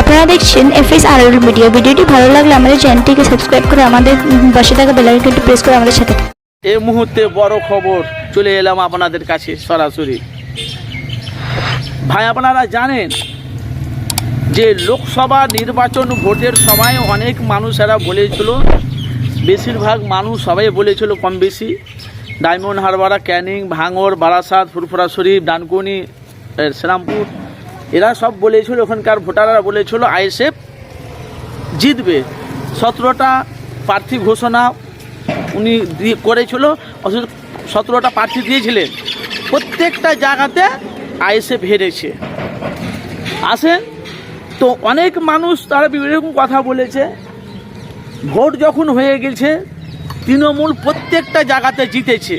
আপনারা দেখছেন F S আর media. ভিডিওটি ভালো লাগলে আমাদের চ্যানেলটিকে সাবস্ক্রাইব করে আমাদের পাশে থাকা বেলাইকনটি প্রেস করে আমাদের সাথে। এই মুহূর্তে বড় খবর, চলে এলাম আপনাদের কাছে সরাসরি। ভাই, আপনারা জানেন যে লোকসভা নির্বাচন ভোটের সময় অনেক মানুষেরা বলেছিল, বেশিরভাগ মানুষ সবাই বলেছিল কম বেশি। ডায়মন্ড হারবারা, ক্যানিং ভাঙর বারাসাত, ফুরফুরা শরীফ, ডানকুনি শ্রীরামপুর এরা সব বলেছিল, ওখানকার ভোটাররা বলেছিল, আইএসএফ জিতবে। সতেরোটা প্রার্থী ঘোষণা উনি করেছিল, অথচ সতেরোটা প্রার্থী দিয়েছিলেন। প্রত্যেকটা জায়গাতে আইএসএফ হেরেছে। আসেন, তো অনেক মানুষ তারা বিভিন্ন কথা বলেছে। ভোট যখন হয়ে গেছে, তৃণমূল প্রত্যেকটা জায়গাতে জিতেছে।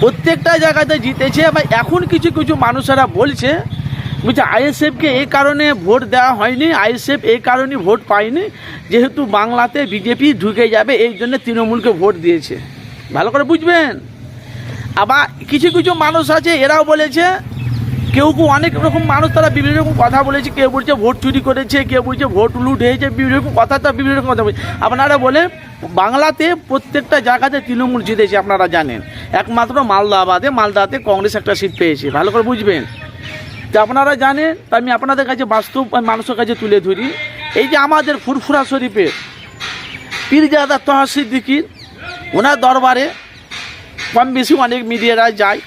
প্রত্যেকটা জায়গাতে জিতেছে বা এখন কিছু কিছু মানুষেরা বলছে বলছে আইএসএফকে এই কারণে ভোট দেওয়া হয়নি, আইএসএফ এই কারণে ভোট পায়নি, যেহেতু বাংলাতে বিজেপি ঢুকে যাবে, এই জন্য তৃণমূলকে ভোট দিয়েছে। ভালো করে বুঝবেন? আবার কিছু কিছু মানুষ আছে, এরাও বলেছে, কেউ কেউ অনেক রকম মানুষ তারা বিভিন্ন রকম কথা বলেছে, কেউ বলছে ভোট চুরি করেছে, কেউ বলছে ভোট লুট হয়েছে, বিভিন্ন রকম কথা তো বিভিন্ন রকম কথা বলছে আপনারা বলে বাংলাতে প্রত্যেকটা জায়গাতে তৃণমূল জিতেছে, আপনারা জানেন। একমাত্র মালদাবাদে, মালদাতে কংগ্রেস একটা সিট পেয়েছে, ভালো করে বুঝবেন? তো আপনারা জানেন, তা আমি আপনাদের কাছে বাস্তব মানুষের কাছে তুলে ধরি। এই যে আমাদের ফুরফুরা শরীফের পীরজাদা তহা সিদ্দিকির, ওনার দরবারে কম বেশি অনেক মিডিয়ারা যায়।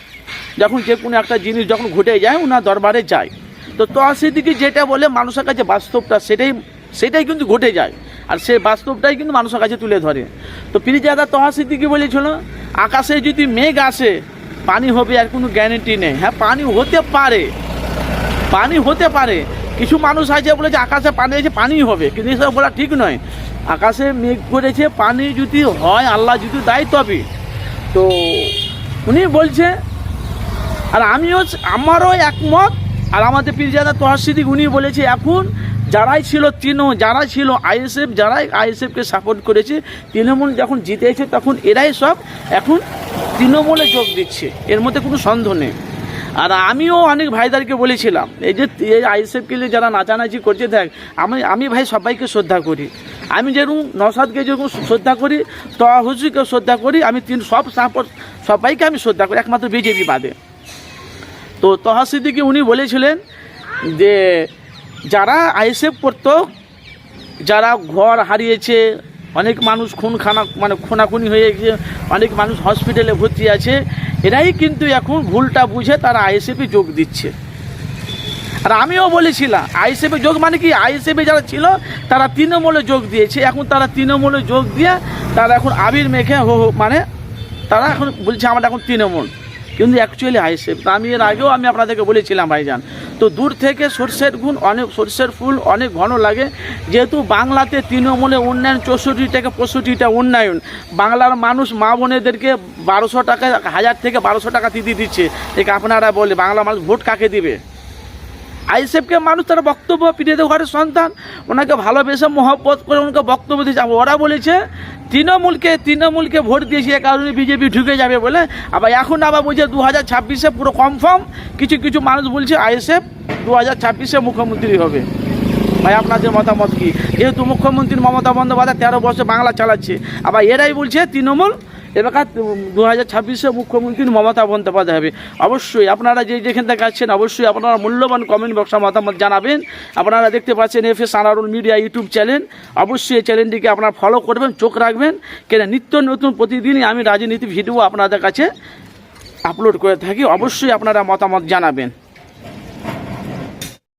যখন যে কোনো একটা জিনিস যখন ঘটে যায়, ওনার দরবারে যায়। তো তহসিদ্দিকি যেটা বলে মানুষের কাছে বাস্তবটা, সেটাই সেটাই কিন্তু ঘটে যায়। আর সেই বাস্তবটাই কিন্তু মানুষের কাছে তুলে ধরে। তো পিরিজাদা তহসিদ্দিকি বলেছিল, আকাশে যদি মেঘ আসে, পানি হবে, আর কোনো গ্যারেন্টি নেই। হ্যাঁ পানি হতে পারে পানি হতে পারে। কিছু মানুষ আছে বলেছে আকাশে পানি আছে, পানি হবে। কিন্তু এসব বলা ঠিক নয়। আকাশে মেঘ করেছে, পানি যদি হয়, আল্লাহ যদি দেয় তবে। তো উনি বলছে, আর আমিও, আমারও একমত। আর আমাদের পীরজাদা তহাসিদিক উনি বলেছে, এখন যারাই ছিল তৃণ যারা ছিল আইএসএফ, যারাই আইএসএফকে সাপোর্ট করেছে, তৃণমূল যখন জিতেছে, তখন এরাই সব এখন তৃণমূলে যোগ দিচ্ছে। এর মধ্যে কোনো সন্দেহ নেই। আর আমিও অনেক ভাইদারকে বলেছিলাম, এই যে, এই আইএসএফকে যারা নাচানাচি করছে, দেখ, আমি আমি ভাই সবাইকে শ্রদ্ধা করি। আমি যেরকম নসাদকে যেরকম শ্রদ্ধা করি তহুসিকে শ্রদ্ধা করি, আমি তিন, সব সাপোর্ট, সবাইকে আমি শ্রদ্ধা করি, একমাত্র বিজেপি বাদে। তো তহাসিদ্দিকে উনি বলেছিলেন যে, যারা আইএসএফ করত, যারা ঘর হারিয়েছে অনেক মানুষ খুন খানা মানে খুনাখুনি হয়ে গেছে অনেক মানুষ হসপিটালে ভর্তি আছে। এরাই কিন্তু এখন ভুলটা বুঝে তারা আইএসএফে যোগ দিচ্ছে। আর আমিও বলেছিলাম আইএসএফে যোগ মানে কি? আইএসএফে যারা ছিল, তারা তৃণমূলে যোগ দিয়েছে। এখন তারা তৃণমূলে যোগ দিয়ে তারা এখন আবির মেখে হো মানে তারা এখন বলছে, আমরা এখন তৃণমূল। কিন্তু অ্যাকচুয়ালি আইএসএফ আমি এর আগেও আমি আপনাদেরকে বলেছিলাম, ভাইজান তো দূর থেকে সর্ষের গুণ অনেক, সর্ষের ফুল অনেক ঘন লাগে। যেহেতু বাংলাতে তৃণমূলে উন্নয়ন চৌষট্টি থেকে পঁয়ষট্টিটা উন্নয়ন, বাংলার মানুষ মা বোনেদেরকে বারোশো টাকা, হাজার থেকে বারোশো টাকা দিদি দিচ্ছে। আপনারা বলে বাংলা মানুষ ভোট কাকে দিবে? আইএসএফকে মানুষ তারা বক্তব্য পিঠেতে ঘরের সন্তান, ওনাকে ভালোবেসে মহব্বত করে ওনাকে বক্তব্য দিয়েছে। ওরা বলেছে, তৃণমূলকে তৃণমূলকে ভোট দিয়েছে, এ কারণে বিজেপি ঢুকে যাবে বলে। আবার এখন আবার বলছে দু হাজার ছাব্বিশে পুরো কনফার্ম কিছু কিছু মানুষ বলছে, আইএসএফ দু হাজার ছাব্বিশে মুখ্যমন্ত্রী হবে। ভাই, আপনাদের মতামত কি? যেহেতু মুখ্যমন্ত্রী মমতা বন্দ্যোপাধ্যায় তেরো বছর বাংলা চালাচ্ছে, আবার এরাই বলছে, তৃণমূল এবার দু হাজার ছাব্বিশে মুখ্যমন্ত্রী মমতা বন্দ্যোপাধ্যায় হবে। অবশ্যই আপনারা যে যেখান থেকে আসছেন অবশ্যই আপনারা মূল্যবান কমেন্ট বক্সে মতামত জানাবেন। আপনারা দেখতে পাচ্ছেন F S Anarul media YouTube channel অবশ্যই এই চ্যানেলটিকে আপনারা ফলো করবেন, চোখ রাখবেন। কেন নিত্য নতুন প্রতিদিনই আমি রাজনীতি ভিডিও আপনাদের কাছে আপলোড করে থাকি। অবশ্যই আপনারা মতামত জানাবেন।